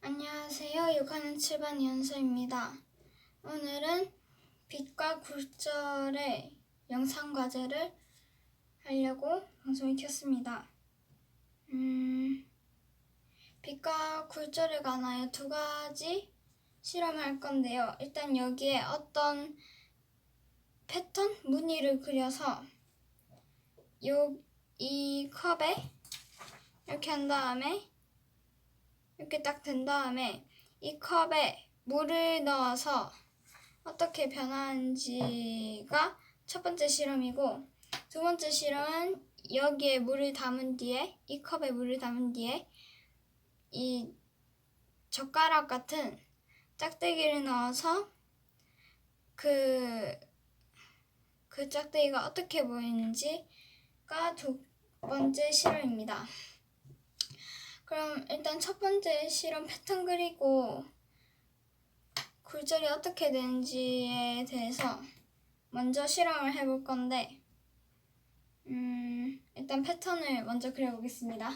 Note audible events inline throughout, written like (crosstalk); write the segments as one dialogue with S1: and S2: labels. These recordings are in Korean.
S1: 안녕하세요. 6학년 7반 이현서입니다. 오늘은 빛과 굴절의 영상 과제를 하려고 방송을 켰습니다. 음, 빛과 굴절에 관하여 두 가지 실험할 건데요. 일단 여기에 어떤 패턴, 무늬를 그려서 요, 이 컵에 이렇게 한 다음에 이렇게 딱 된 다음에 이 컵에 물을 넣어서 어떻게 변하는지가 첫 번째 실험이고 두 번째 실험은 여기에 물을 담은 뒤에 이 컵에 물을 담은 뒤에 이 젓가락 같은 짝대기를 넣어서 그, 그 짝대기가 어떻게 보이는지가 두 번째 실험입니다. 그럼 일단 첫 번째 실험 패턴 그리고 굴절이 어떻게 되는지에 대해서 먼저 실험을 해볼 건데 음, 일단 패턴을 먼저 그려보겠습니다.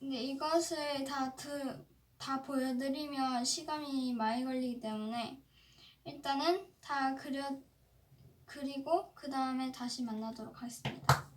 S1: 근데 (laughs) 이것을 다, 드, 다 보여드리면 시간이 많이 걸리기 때문에 일단은 다 그려 그리고 그 다음에 다시 만나도록 하겠습니다.